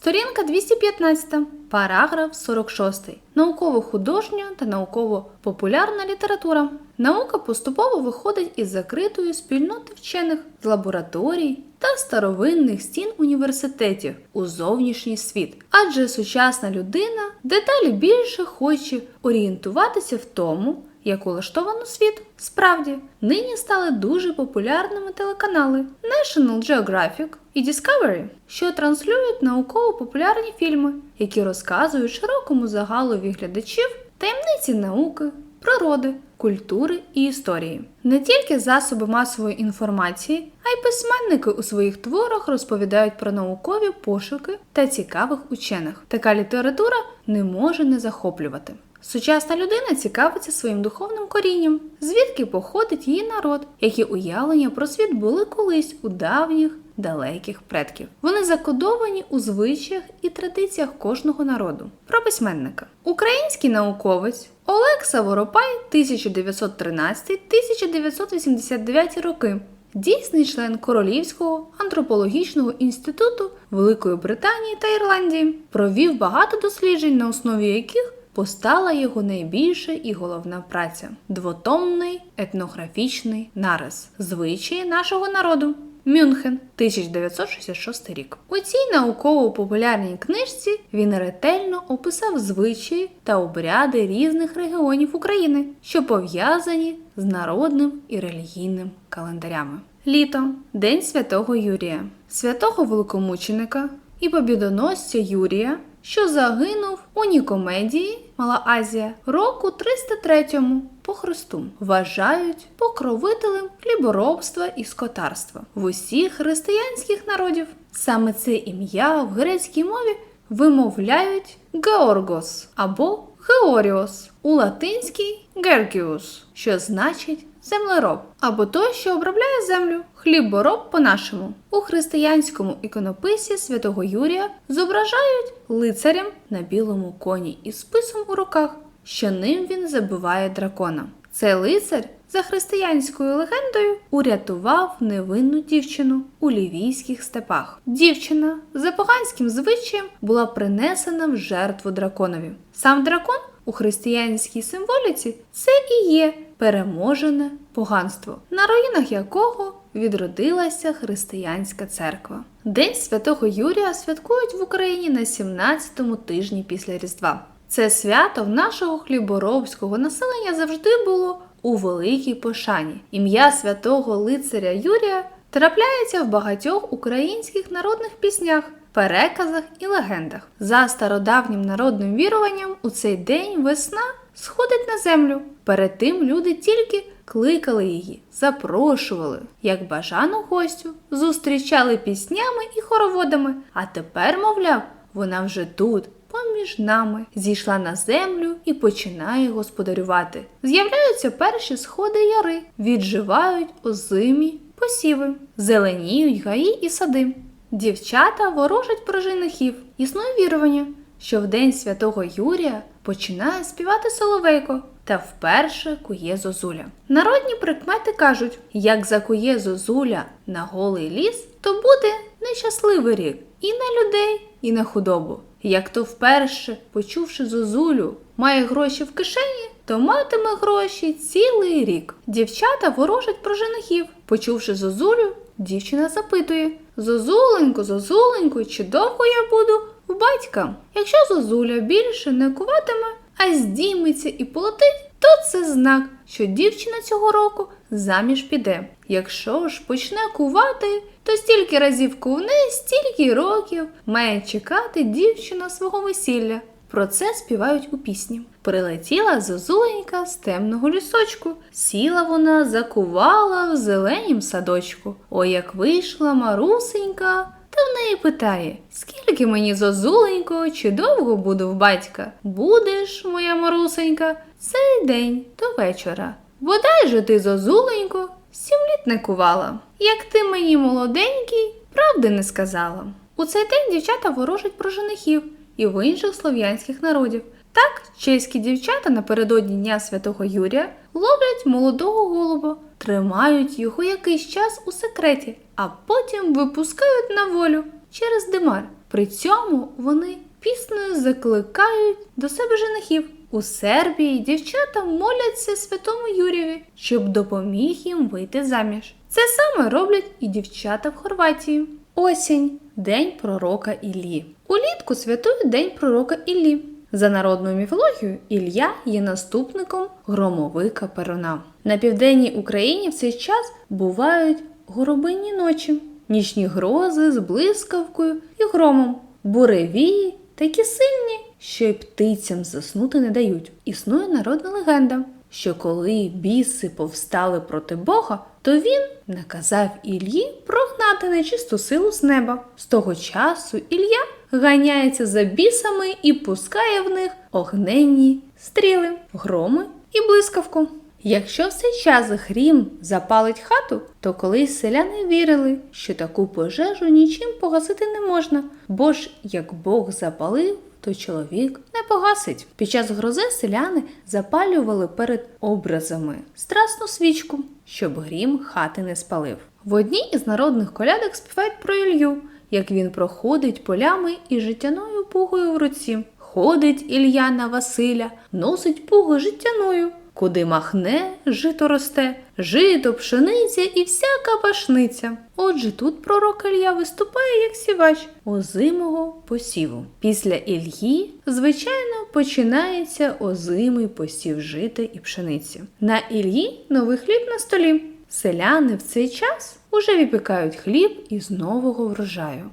Сторінка 215, параграф 46. Науково-художня та науково-популярна література. Наука поступово виходить із закритої спільноти вчених з лабораторій та старовинних стін університетів у зовнішній світ. Адже сучасна людина дедалі більше хоче орієнтуватися в тому, як улаштовано світ. Справді, нині стали дуже популярними телеканали National Geographic і Discovery, що транслюють науково-популярні фільми, які розказують широкому загалові глядачів таємниці науки, природи, культури і історії. Не тільки засоби масової інформації, а й письменники у своїх творах розповідають про наукові пошуки та цікавих учених. Така література не може не захоплювати. Сучасна людина цікавиться своїм духовним корінням, звідки походить її народ, які уявлення про світ були колись у давніх далеких предків. Вони закодовані у звичаях і традиціях кожного народу. Про письменника. Український науковець Олег Саворопай 1913-1989 роки. Дійсний член Королівського антропологічного інституту Великої Британії та Ірландії провів багато досліджень, на основі яких постала його найбільша і головна праця двотомний етнографічний нарис звичаї нашого народу. Мюнхен, 1966 рік. У цій науково-популярній книжці він ретельно описав звичаї та обряди різних регіонів України, що пов'язані з народним і релігійним календарями. Літо День святого Юрія, святого великомученика і побідоносця Юрія, що загинув у Нікомедії, Мала Азія, року 303 по Христу. Вважають покровителем хліборобства і скотарства в усіх християнських народів. Саме це ім'я в грецькій мові вимовляють Георгос або Георіос у латинській Гергіус, що значить землероб, або той, що обробляє землю, хлібороб по-нашому. У християнському іконописі святого Юрія зображають лицарем на білому коні із списом у руках, що ним він забиває дракона. Цей лицар, за християнською легендою, урятував невинну дівчину у лівійських степах. Дівчина за поганським звичаєм була принесена в жертву драконові. Сам дракон у християнській символіці це і є переможене поганство, на руїнах якого відродилася християнська церква. День святого Юрія святкують в Україні на 17-му тижні після Різдва. Це свято в нашого хліборобського населення завжди було у великій пошані. Ім'я святого лицаря Юрія трапляється в багатьох українських народних піснях, переказах і легендах. За стародавнім народним віруванням, у цей день весна сходить на землю. Перед тим люди тільки кликали її, запрошували, як бажану гостю, зустрічали піснями і хороводами. А тепер, мовляв, вона вже тут. Поміж нами зійшла на землю і починає господарювати. З'являються перші сходи яри, відживають озимі посіви, зеленіють гаї і сади. Дівчата ворожать про женихів. Існує вірування, що в день святого Юрія починає співати соловейко та вперше кує зозуля. Народні прикмети кажуть: як закує зозуля на голий ліс, то буде нещасливий рік і на людей, і на худобу. Як то вперше, почувши зозулю, має гроші в кишені, то матиме гроші цілий рік. Дівчата ворожать про женихів. Почувши зозулю, дівчина запитує Зозуленько, зозуленько, чи довго я буду в батька? Якщо зозуля більше не куватиме, а здійметься і полетить, то це знак, що дівчина цього року заміж піде. Якщо ж почне кувати, то стільки разів ковне, стільки років має чекати дівчина свого весілля. Про це співають у пісні. Прилетіла зозуленька з темного лісочку. Сіла вона, закувала в зеленім садочку. Ой, як вийшла марусенька, та в неї питає: Скільки мені зозуленько, чи довго буду в батька? Будеш, моя марусенька, цей день до вечора. Бодай же ти, зозуленько, сім літ не кувала. Як ти мені молоденький, правди не сказала. У цей день дівчата ворожать про женихів і в інших слов'янських народів. Так, чеські дівчата напередодні Дня Святого Юрія ловлять молодого голуба, тримають його якийсь час у секреті, а потім випускають на волю через димар. При цьому вони піснею закликають до себе женихів. У Сербії дівчата моляться святому Юрієві, щоб допоміг їм вийти заміж. Це саме роблять і дівчата в Хорватії. Осінь день пророка Іллі. Улітку святують День пророка Іллі. За народною міфологією, Ілля є наступником громовика Перуна. На південній Україні в цей час бувають горобинні ночі, нічні грози з блискавкою і громом, буревії такі сильні, що й птицям заснути не дають. Існує народна легенда, що коли біси повстали проти Бога, то він наказав Іллі прогнати нечисту силу з неба. З того часу Ілля ганяється за бісами і пускає в них огненні стріли, громи і блискавку. Якщо в цей час грім запалить хату, то колись селяни вірили, що таку пожежу нічим погасити не можна, бо ж як Бог запалив, то чоловік не погасить. Під час грози селяни запалювали перед образами страсну свічку, щоб грім хати не спалив. В одній із народних колядок співають про Ілью, як він проходить полями і життяною пугою в руці. Ходить Ілья на Василя, носить пугу життяною. Куди махне, жито росте, жито, пшениця і всяка пашниця. Отже, тут пророк Ілля виступає як сівач озимого посіву. Після Ільї, звичайно, починається озимий посів жита і пшениці. На Ільї новий хліб на столі. Селяни в цей час уже випікають хліб із нового врожаю.